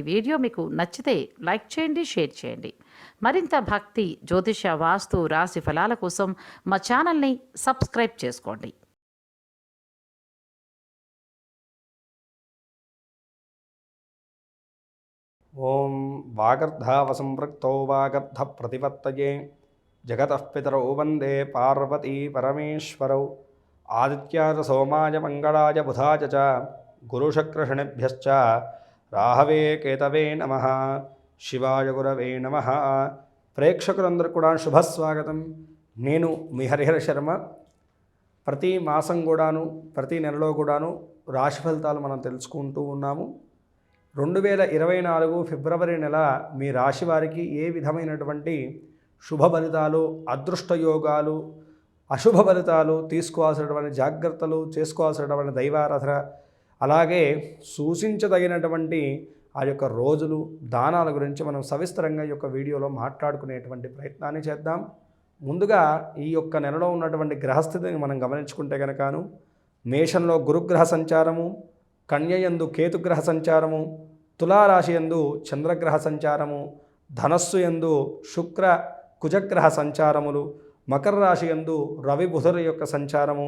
ఈ వీడియో మీకు నచ్చితే లైక్ చేయండి షేర్ చేయండి. మరింత భక్తి జ్యోతిష వాస్తు రాశి ఫలాల కోసం మా ఛానల్ని సబ్స్క్రైబ్ చేసుకోండి. ఓం వాగర్ధావసంపృక్తో వాగర్ధ ప్రతిపత్తయే జగతః పితరౌ వందే పార్వతీ పరమేశ్వరౌ. ఆదిత్యాయ సోమాయ మంగళాయ బుధాయ చ. గురుశక్రషణిభ్యశ్చ రాహవే కేతవే నమ. శివాయ గురవే నమ. ప్రేక్షకులందరూ కూడా శుభస్వాగతం. నేను మీ హరిహర శర్మ. ప్రతి మాసం కూడాను ప్రతి నెలలో కూడాను రాశి ఫలితాలు మనం తెలుసుకుంటూ ఉన్నాము. రెండు వేల ఇరవై నాలుగు ఫిబ్రవరి నెల మీ రాశి వారికి ఏ విధమైనటువంటి శుభ ఫలితాలు అదృష్ట యోగాలు అశుభ ఫలితాలు తీసుకోవాల్సినటువంటి జాగ్రత్తలు చేసుకోవాల్సినటువంటి దైవారాధన అలాగే సూచించదగినటువంటి ఆ యొక్క రోజులు దానాల గురించి మనం సవిస్తరంగా ఈ యొక్క వీడియోలో మాట్లాడుకునేటువంటి ప్రయత్నాన్ని చేద్దాం. ముందుగా ఈ యొక్క నెలలో ఉన్నటువంటి గ్రహస్థితిని మనం గమనించుకుంటే కనుకను మేషంలో గురుగ్రహ సంచారము కన్యయందు కేతుగ్రహ సంచారము తులారాశి యందు చంద్రగ్రహ సంచారము ధనస్సు యందు శుక్ర కుజగ్రహ సంచారములు మకర రాశి యందు రవి బుధుల యొక్క సంచారము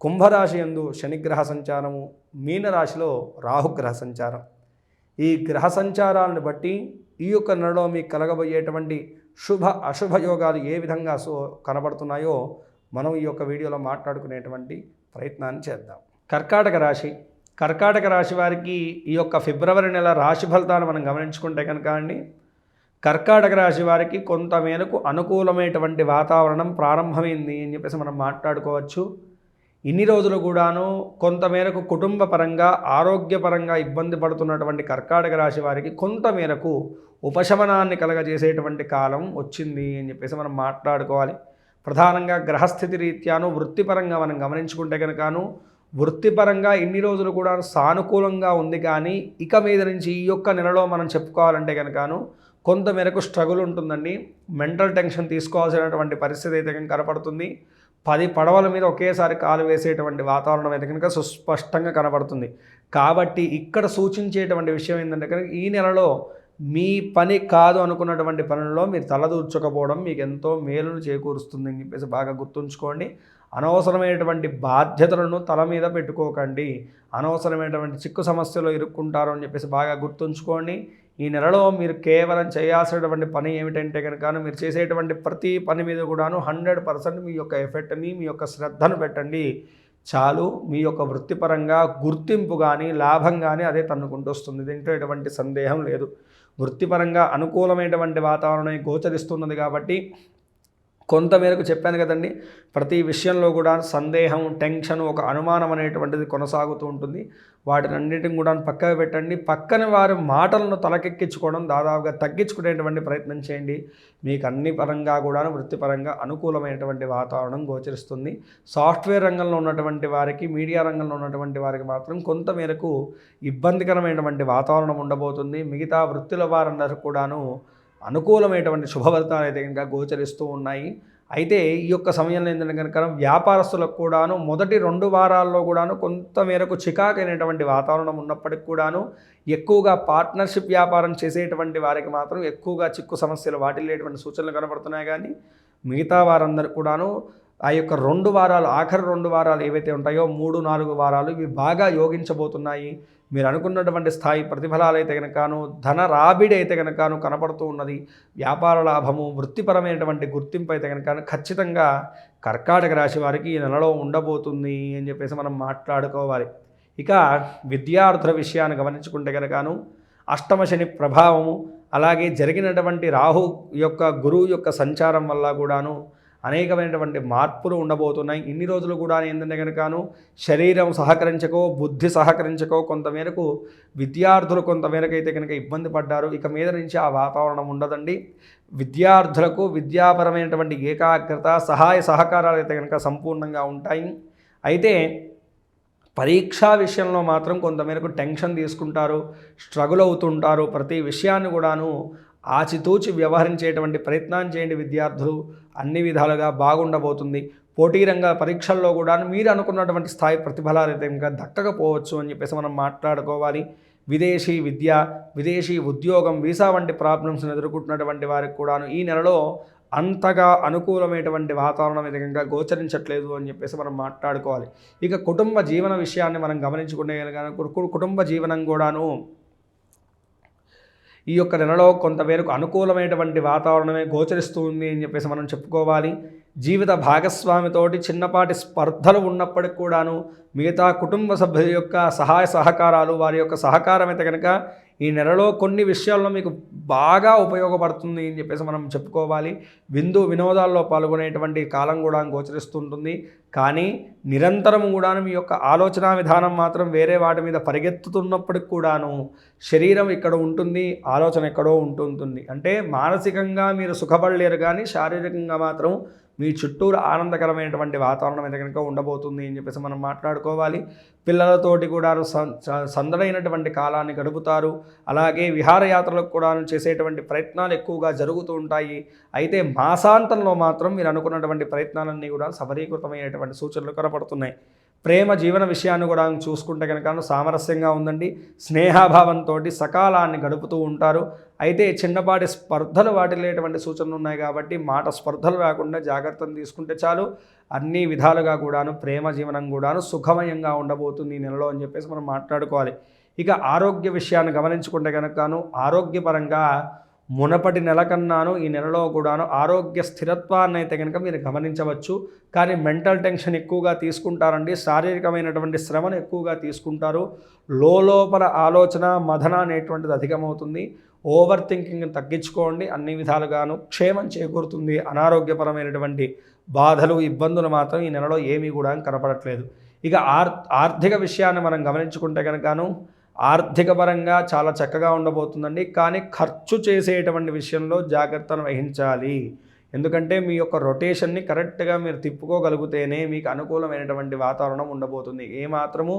కుంభరాశి యందు శనిగ్రహ సంచారము మీనరాశిలో రాహుగ్రహ సంచారం. ఈ గ్రహ సంచారాలను బట్టి ఈ యొక్క నెలలో మీకు కలగబోయేటువంటి శుభ అశుభ యోగాలు ఏ విధంగా సో కనబడుతున్నాయో మనం ఈ యొక్క వీడియోలో మాట్లాడుకునేటువంటి ప్రయత్నాన్ని చేద్దాం. కర్కాటక రాశి. కర్కాటక రాశి వారికి ఈ యొక్క ఫిబ్రవరి నెల రాశి ఫలితాలు మనం గమనించుకుంటే కనుక అండి కర్కాటక రాశి వారికి కొంత మేరకు అనుకూలమైనటువంటి వాతావరణం ప్రారంభమైంది అని చెప్పేసి మనం మాట్లాడుకోవచ్చు. ఇన్ని రోజులు కూడాను కొంతమేరకు కుటుంబ పరంగా ఆరోగ్యపరంగా ఇబ్బంది పడుతున్నటువంటి కర్కాటక రాశి వారికి కొంత మేరకు ఉపశమనాన్ని కలగజేసేటువంటి కాలం వచ్చింది అని చెప్పేసి మనం మాట్లాడుకోవాలి. ప్రధానంగా గ్రహస్థితి రీత్యాను వృత్తిపరంగా మనం గమనించుకుంటే కనుకను వృత్తిపరంగా ఇన్ని రోజులు కూడా సానుకూలంగా ఉంది కానీ ఇక మీద నుంచి ఈ యొక్క నెలలో మనం చెప్పుకోవాలంటే కనుకను కొంతమేరకు స్ట్రగుల్ ఉంటుందండి. మెంటల్ టెన్షన్ తీసుకోవాల్సినటువంటి పరిస్థితి అయితే కనపడుతుంది. పది పడవల మీద ఒకేసారి కాలు వేసేటువంటి వాతావరణం అయితే కనుక సుస్పష్టంగా కనబడుతుంది. కాబట్టి ఇక్కడ సూచించేటువంటి విషయం ఏంటంటే కనుక ఈ నెలలో మీ పని కాదు అనుకున్నటువంటి పనుల్లో మీరు తలదూర్చకపోవడం మీకు ఎంతో మేలును చేకూరుస్తుంది అని చెప్పేసి బాగా గుర్తుంచుకోండి. అనవసరమైనటువంటి బాధ్యతలను తల మీద పెట్టుకోకండి. అనవసరమైనటువంటి చిక్కు సమస్యలు ఇరుక్కుంటారు అని చెప్పేసి బాగా గుర్తుంచుకోండి. ఈ నెలలో మీరు కేవలం చేయాల్సినటువంటి పని ఏమిటంటే కనుక మీరు చేసేటువంటి ప్రతి పని మీద కూడాను హండ్రెడ్ పర్సెంట్ మీ యొక్క ఎఫెక్ట్ని మీ యొక్క శ్రద్ధను పెట్టండి. చాలు మీ యొక్క వృత్తిపరంగా గుర్తింపు కానీ లాభం కానీ అదే తన్నుకుంటూ వస్తుంది. దీంట్లో ఎటువంటి సందేహం లేదు. వృత్తిపరంగా అనుకూలమైనటువంటి వాతావరణం గోచరిస్తున్నది కాబట్టి కొంతమేరకు చెప్పాను కదండి ప్రతి విషయంలో కూడా సందేహం టెన్షన్ ఒక అనుమానం అనేటువంటిది కొనసాగుతూ ఉంటుంది. వాటినన్నిటిని కూడా పక్కకు పెట్టండి. పక్కన వారి మాటలను తలకెక్కించుకోవడం దాదాపుగా తగ్గించుకునేటువంటి ప్రయత్నం చేయండి. మీకు అన్ని పరంగా కూడా వృత్తిపరంగా అనుకూలమైనటువంటి వాతావరణం గోచరిస్తుంది. సాఫ్ట్వేర్ రంగంలో ఉన్నటువంటి వారికి మీడియా రంగంలో ఉన్నటువంటి వారికి మాత్రం కొంతమేరకు ఇబ్బందికరమైనటువంటి వాతావరణం ఉండబోతుంది. మిగతా వృత్తుల వారందరూ కూడాను అనుకూలమైనటువంటి శుభవర్తాలు అయితే కనుక గోచరిస్తూ ఉన్నాయి. అయితే ఈ యొక్క సమయంలో ఏంటంటే కనుక వ్యాపారస్తులకు కూడాను మొదటి రెండు వారాల్లో కూడాను కొంత మేరకు చికాకైనటువంటి వాతావరణం ఉన్నప్పటికి కూడాను ఎక్కువగా పార్ట్నర్షిప్ వ్యాపారం చేసేటువంటి వారికి మాత్రం ఎక్కువగా చిక్కు సమస్యలు వాటిల్లేటువంటి సూచనలు కనబడుతున్నాయి. కానీ మిగతా వారందరూ కూడాను ఆ యొక్క రెండు వారాలు ఆఖరి రెండు వారాలు ఏవైతే ఉంటాయో మూడు నాలుగు వారాలు ఇవి బాగా యోగించబోతున్నాయి. మీరు అనుకున్నటువంటి స్థాయి ప్రతిఫలాలు అయితే కనుకను ధన రాబిడి అయితే కనుకను కనపడుతూ ఉన్నది. వ్యాపార లాభము వృత్తిపరమైనటువంటి గుర్తింపు అయితే కనుక ఖచ్చితంగా కర్కాటక రాశి వారికి ఈ నెలలో ఉండబోతుంది అని చెప్పేసి మనం మాట్లాడుకోవాలి. ఇక విద్యార్థుల విషయాన్ని గమనించుకుంటే కనుకను అష్టమ శని ప్రభావము అలాగే జరిగినటువంటి రాహు యొక్క గురువు యొక్క సంచారం వల్ల కూడాను అనేకమైనటువంటి మార్పులు ఉండబోతున్నాయి. ఇన్ని రోజులు కూడా ఏంటంటే కనుకను శరీరం సహకరించకో బుద్ధి సహకరించకో కొంతమేరకు విద్యార్థులు కొంతమేరకు అయితే కనుక ఇబ్బంది పడ్డారు. ఇక మీద నుంచి ఆ వాతావరణం ఉండదండి. విద్యార్థులకు విద్యాపరమైనటువంటి ఏకాగ్రత సహాయ సహకారాలు అయితే కనుక సంపూర్ణంగా ఉంటాయి. అయితే పరీక్షా విషయంలో మాత్రం కొంతమేరకు టెన్షన్ తీసుకుంటారు స్ట్రగుల్ అవుతుంటారు. ప్రతి విషయాన్ని కూడాను ఆచితూచి వ్యవహరించేటువంటి ప్రయత్నం చేయండి విద్యార్థులు. అన్ని విధాలుగా బాగుండబోతుంది. పోటీ రంగ పరీక్షల్లో కూడా మీరు అనుకున్నటువంటి స్థాయి ప్రతిఫలాలు అయితే ఇంకా దక్కకపోవచ్చు అని చెప్పేసి మనం మాట్లాడుకోవాలి. విదేశీ విద్య విదేశీ ఉద్యోగం వీసా వంటి ప్రాబ్లమ్స్ని ఎదుర్కొంటున్నటువంటి వారికి కూడాను ఈ నెలలో అంతగా అనుకూలమైనటువంటి వాతావరణం విధంగా గోచరించట్లేదు అని చెప్పేసి మనం మాట్లాడుకోవాలి. ఇక కుటుంబ జీవన విషయాన్ని మనం గమనించుకునే కు- కుటుంబ జీవనం కూడాను ఈ యొక్క నెలలో కొంతమేరకు అనుకూలమైనటువంటి వాతావరణమే గోచరిస్తుంది అని చెప్పేసి మనం చెప్పుకోవాలి. జీవిత భాగస్వామితోటి చిన్నపాటి స్పర్ధలు ఉన్నప్పటికి కూడాను మిగతా కుటుంబ సభ్యుల యొక్క సహాయ సహకారాలు వారి యొక్క సహకారం అయితే కనుక ఈ నెలలో కొన్ని విషయాల్లో మీకు బాగా ఉపయోగపడుతుంది అని చెప్పేసి మనం చెప్పుకోవాలి. విందు వినోదాల్లో పాల్గొనేటువంటి కాలం కూడా గోచరిస్తుంటుంది. కానీ నిరంతరం కూడా మీ యొక్క ఆలోచన విధానం మాత్రం వేరే వాటి మీద పరిగెత్తుతున్నప్పటికి కూడాను శరీరం ఇక్కడ ఉంటుంది ఆలోచన ఎక్కడో ఉంటుంటుంది. అంటే మానసికంగా మీరు సుఖపడలేరు కానీ శారీరకంగా మాత్రం మీ చుట్టూరు ఆనందకరమైనటువంటి వాతావరణం అయితే కనుక ఉండబోతుంది అని చెప్పేసి మనం మాట్లాడుకోవాలి. పిల్లలతోటి కూడా సం- స- సందడైనటువంటి కాలాన్ని గడుపుతారు. అలాగే విహారయాత్రలకు కూడా చేసేటువంటి ప్రయత్నాలు ఎక్కువగా జరుగుతూ ఉంటాయి. అయితే మాసాంతంలో మాత్రం మీరు అనుకున్నటువంటి ప్రయత్నాలన్నీ కూడా సఫలీకృతమైనటువంటి సూచనలు కనపడుతున్నాయి. ప్రేమ జీవన విషయాన్ని కూడా చూసుకుంటే కనుక సామరస్యంగా ఉందండి. స్నేహాభావంతో సకాలాన్ని గడుపుతూ ఉంటారు. అయితే చిన్నపాటి స్పర్ధలు వాటిల్లేటువంటి సూచనలు ఉన్నాయి కాబట్టి మాట స్పర్ధలు రాకుండా జాగ్రత్తలు తీసుకుంటే చాలు. అన్ని విధాలుగా కూడాను ప్రేమ జీవనం కూడాను సుఖమయంగా ఉండబోతుంది ఈ నెలలో అని చెప్పేసి మనం మాట్లాడుకోవాలి. ఇక ఆరోగ్య విషయాన్ని గమనించుకుంటే కనుకను ఆరోగ్యపరంగా మునపటి నెల కన్నాను ఈ నెలలో కూడాను ఆరోగ్య స్థిరత్వాన్ని అయితే కనుక మీరు గమనించవచ్చు. కానీ మెంటల్ టెన్షన్ ఎక్కువగా తీసుకుంటారండి. శారీరకమైనటువంటి శ్రమను ఎక్కువగా తీసుకుంటారు. లోపల ఆలోచన మదన అనేటువంటిది అధికమవుతుంది. ఓవర్ థింకింగ్ తగ్గించుకోండి. అన్ని విధాలుగాను క్షేమం చేకూరుతుంది. అనారోగ్యపరమైనటువంటి బాధలు ఇబ్బందులు మాత్రం ఈ నెలలో ఏమీ కూడా కనపడట్లేదు. ఇక ఆర్ ఆర్థిక విషయాన్ని మనం గమనించుకుంటే కనుకను ఆర్థిక పరంగా చాలా చక్కగా ఉండబోతుందండి. కానీ ఖర్చు చేసేటువంటి విషయంలో జాగ్రత్తను వహించాలి. ఎందుకంటే మీ యొక్క రొటేషన్ని కరెక్ట్గా మీరు తిప్పుకోగలిగితేనే మీకు అనుకూలమైనటువంటి వాతావరణం ఉండబోతుంది. ఏమాత్రము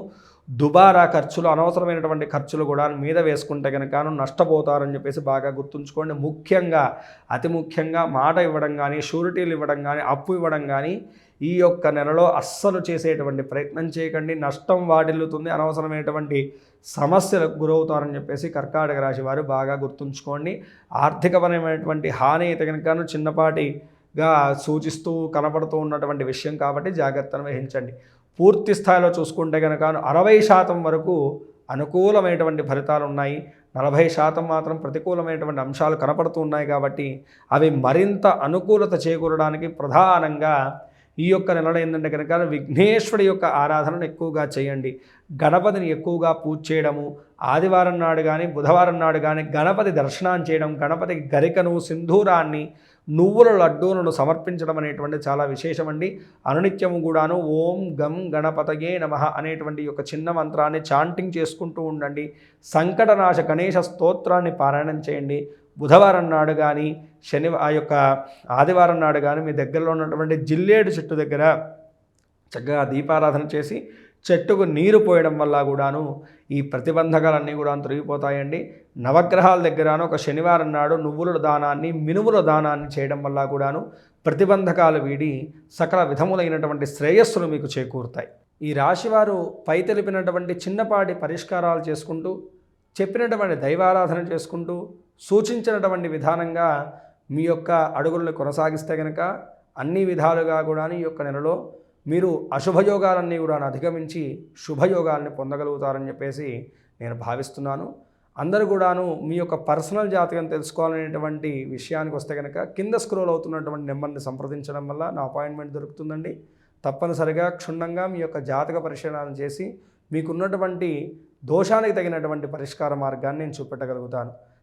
దుబారా ఖర్చులు అనవసరమైనటువంటి ఖర్చులు కూడా మీద వేసుకుంటే కనుక నష్టపోతారని చెప్పేసి బాగా గుర్తుంచుకోండి. ముఖ్యంగా అతి ముఖ్యంగా మాట ఇవ్వడం కానీ షూరిటీలు ఇవ్వడం కానీ అప్పు ఇవ్వడం కానీ ఈ యొక్క నెలలో అస్సలు చేసేటువంటి ప్రయత్నం చేయకండి. నష్టం వాటిల్లుతుంది అనవసరమైనటువంటి సమస్యలకు గురవుతారని చెప్పేసి కర్కాటక రాశి వారు బాగా గుర్తుంచుకోండి. ఆర్థికపరమైనటువంటి హాని అయితే కనుక చిన్నపాటిగా సూచిస్తూ కనపడుతూ ఉన్నటువంటి విషయం కాబట్టి జాగ్రత్తను వహించండి. పూర్తి స్థాయిలో చూసుకుంటే కనుక అరవై శాతం వరకు అనుకూలమైనటువంటి ఫలితాలు ఉన్నాయి. నలభై శాతం మాత్రం ప్రతికూలమైనటువంటి అంశాలు కనపడుతూ ఉన్నాయి కాబట్టి అవి మరింత అనుకూలత చేకూరడానికి ప్రధానంగా ఈ యొక్క నెలలో ఏంటంటే కనుక విఘ్నేశ్వరుడి యొక్క ఆరాధనను ఎక్కువగా చేయండి. గణపతిని ఎక్కువగా పూజ చేయడము ఆదివారం నాడు కానీ బుధవారం నాడు కానీ గణపతి దర్శనం చేయడం గణపతికి గరికను సింధూరాన్ని నువ్వుల లడ్డూలను సమర్పించడం అనేటువంటి చాలా విశేషమండి. అనునిత్యము కూడాను ఓం గం గణపతయే నమ అనేటువంటి యొక్క చిన్న మంత్రాన్ని చాంటింగ్ చేసుకుంటూ ఉండండి. సంకటనాశ గణేష స్తోత్రాన్ని పారాయణం చేయండి. బుధవారం నాడు కానీ శని ఆ యొక్క ఆదివారం నాడు కానీ మీ దగ్గరలో ఉన్నటువంటి జిల్లేడు చెట్టు దగ్గర చక్కగా దీపారాధన చేసి చెట్టుకు నీరు పోయడం వల్ల కూడాను ఈ ప్రతిబంధకాలన్నీ కూడా తొలగిపోతాయండి. నవగ్రహాల దగ్గరను ఒక శనివారం నాడు నువ్వుల దానాన్ని మినుముల దానాన్ని చేయడం వల్ల కూడాను ప్రతిబంధకాలు వీడి సకల విధములైనటువంటి శ్రేయస్సులు మీకు చేకూరుతాయి. ఈ రాశివారు పై తెలిపినటువంటి చిన్నపాటి పరిష్కారాలు చేసుకుంటూ చెప్పినటువంటి దైవారాధన చేసుకుంటూ సూచించినటువంటి విధానంగా మీ యొక్క అడుగులను కొనసాగిస్తే కనుక అన్ని విధాలుగా కూడా ఈ యొక్క నెలలో మీరు అశుభయోగాలన్నీ కూడా అధిగమించి శుభయోగాల్ని పొందగలుగుతారని చెప్పేసి నేను భావిస్తున్నాను. అందరూ కూడాను మీ యొక్క పర్సనల్ జాతకం తెలుసుకోవాలనేటువంటి విషయానికి వస్తే కనుక కింద స్క్రోల్ అవుతున్నటువంటి నెంబర్ని సంప్రదించడం వల్ల నా అపాయింట్మెంట్ దొరుకుతుందండి. తప్పనిసరిగా క్షుణ్ణంగా మీ యొక్క జాతక పరిశీలన చేసి మీకున్నటువంటి దోషానికి తగినటువంటి పరిష్కార మార్గాన్ని నేను చూపెట్టగలుగుతాను.